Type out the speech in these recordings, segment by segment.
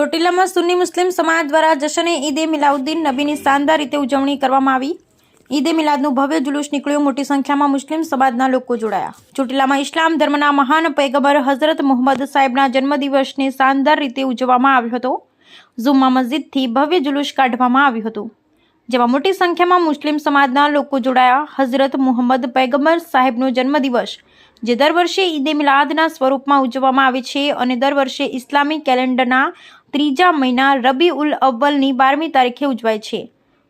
ચોટીલામાં સુન્ની મુસ્લિમ સમાજ દ્વારા જશને ઈદે મિલાઉદ્દીન નબીની શાનદાર રીતે ઉજવણી કરવામાં આવી. ઈદે મિલાદનું ભવ્ય જુલુસ નીકળ્યું. મોટી સંખ્યામાં મુસ્લિમ સમાજના લોકો જોડાયા. ચોટીલામાં ઇસ્લામ ધર્મના મહાન પૈગબર હઝરત મોહમ્મદ સાહેબના જન્મદિવસને શાનદાર રીતે ઉજવવામાં આવ્યો હતો. ઝુમ્મા મસ્જિદથી ભવ્ય જુલુસ કાઢવામાં આવ્યું હતું. જેમાં મોટી સંખ્યામાં મુસ્લિમ સમાજના લોકો જોડાયા. હઝરત મુહમ્મદ પૈગમ્બર સાહેબનો જન્મદિવસ, જે દર વર્ષે ઈદે મિલાદના સ્વરૂપમાં ઉજવવામાં આવે છે અને દર વર્ષે ઇસ્લામી કેલેન્ડરના ત્રીજા મહિના રબી ઉલ અવ્વલની બારમી તારીખે ઉજવાય છે.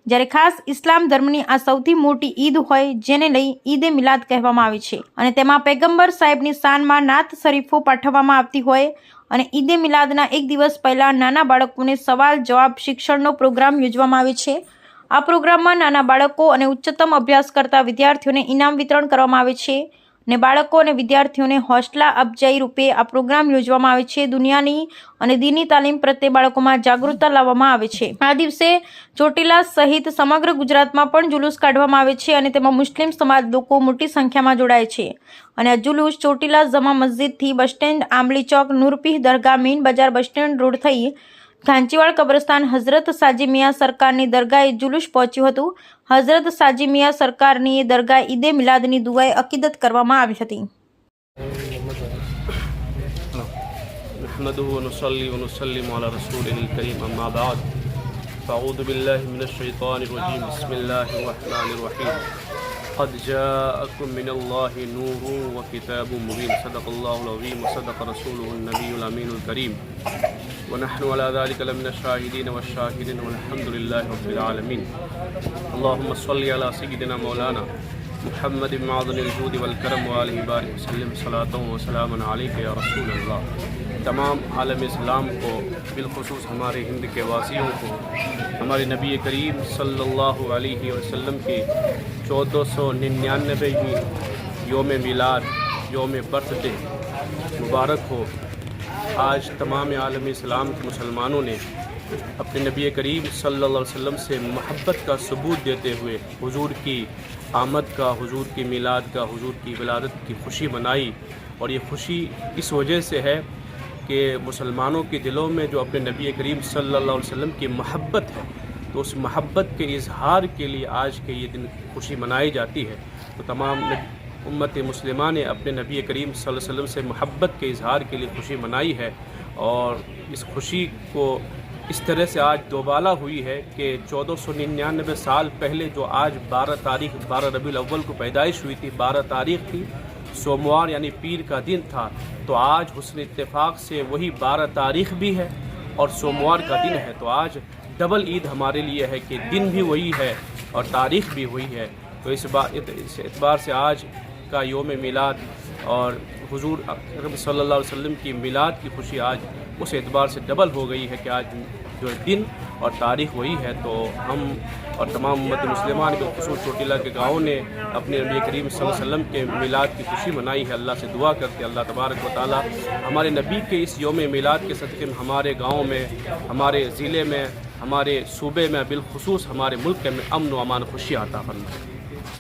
જ્યારે ખાસ ઇસ્લામ ધર્મની આ સૌથી મોટી ઈદ હોય, જેને લઈ ઈદે મિલાદ કહેવામાં આવે છે. અને તેમાં પૈગંબર સાહેબની શાનમાં નાત શરીફો પાઠવવામાં આવતી હોય અને ઈદે મિલાદના એક દિવસ પહેલાં નાના બાળકોને સવાલ જવાબ શિક્ષણનો પ્રોગ્રામ યોજવામાં આવે છે. આ પ્રોગ્રામમાં નાના બાળકો અને ઉચ્ચતમ અભ્યાસ કરતા વિદ્યાર્થીઓને ઇનામ વિતરણ કરવામાં આવે છે અને બાળકો અને વિદ્યાર્થીઓને હોસ્ટલા અપજાઈ રૂપે આ પ્રોગ્રામ યોજવામાં આવે છે. દુનિયાની અને દીની તાલીમ પ્રત્યે બાળકોમાં જાગૃતતા લાવવામાં આવે છે. આ દિવસે ચોટીલા સહિત સમગ્ર ગુજરાતમાં પણ જુલુસ કાઢવામાં આવે છે અને તેમાં મુસ્લિમ સમાજ લોકો મોટી સંખ્યામાં જોડાય છે. અને આ જુલુસ ચોટીલા જમા મસ્જિદથી બસ સ્ટેન્ડ, આંબલી ચોક, નૂરપીહ દરગાહ મીન બજાર, બસ સ્ટેન્ડ રોડ થઈ ઘાંચીવાડ કબ્રસ્તાન હઝરત સાજી મિયા સરકારની દરગાહે જુલુસ પહોંચ્યું હતું હઝરત સાજી મિયા સરકારની એ દરગાહ ઈદે મિલાદની દુઆએ અકીદત કરવામાં આવી હતી نحمده ونصلي ونسلم على رسوله الكريم أما بعد فأعوذ بالله من الشيطان الرجيم بسم الله الرحمن الرحيم قد جاءكم من الله نور وكتاب مبين صدق الله العظيم وصدق رسوله النبي الأمين الكريم ونحن على ذلك لمن الشاهدين والشاهدين والحمد لله رب العالمين. اللهم صل على سيدنا مولانا محمد معظم الجود والکرم وآلہ بارک وسلم. صلاۃ وسلام علیک یا رسول اللہ تمام عالم اسلام کو، بالخصوص ہمارے ہند کے واسیوں کو، ہمارے نبی کریم صلی اللہ علیہ وسلم کی چودہ سو ننانوے یوم میلاد، یوم برتھ ڈے، مبارک ہو۔ آج تمام عالم اسلام کے مسلمانوں نے اپنے نبی کریم صلی اللہ علیہ وسلم سے محبت کا ثبوت دیتے ہوئے حضور کی آمد کا، حضور کی میلاد کا، حضور کی ولادت کی خوشی منائی۔ اور یہ خوشی اس وجہ سے ہے کہ مسلمانوں کے دلوں میں جو اپنے نبی کریم صلی اللہ علیہ وسلم کی محبت ہے، تو اس محبت کے اظہار کے لیے آج کے یہ دن خوشی منائی جاتی ہے۔ تو تمام امت مسلمہ نے اپنے نبی کریم صلی اللہ علیہ وسلم سے محبت کے اظہار کے لیے خوشی منائی ہے اور اس خوشی کو اس طرح سے آج دوبالا ہوئی ہے کہ چودہ سو ننانوے سال پہلے جو آج بارہ تاریخ، بارہ ربیع الاول کو پیدائش ہوئی تھی، بارہ تاریخ تھی، سوموار یعنی پیر کا دن تھا، تو آج حسن اتفاق سے وہی بارہ تاریخ بھی ہے اور سوموار کا دن ہے۔ تو آج ڈبل عید ہمارے لیے ہے کہ دن بھی وہی ہے اور تاریخ بھی وہی ہے۔ تو اس بار اس اعتبار سے آج کا یوم میلاد اور حضور اکرم صلی اللہ علیہ وسلم کی میلاد کی خوشی آج اس اعتبار سے ڈبل ہو گئی ہے کہ آج جو دن اور تاریخ وہی ہے تو ہم اور تمام امت مسلمان کے خصوص چوٹیلا کے گاؤں نے اپنے نبی کریم صلی اللہ علیہ وسلم کے میلاد کی خوشی منائی ہے۔ اللہ سے دعا کرتے اللہ تبارک و تعالیٰ ہمارے نبی کے اس یوم میلاد کے صدقے میں ہمارے گاؤں میں، ہمارے ضلع میں، ہمارے صوبے میں، بالخصوص ہمارے ملک میں امن و امان خوشی عطا فرمائے۔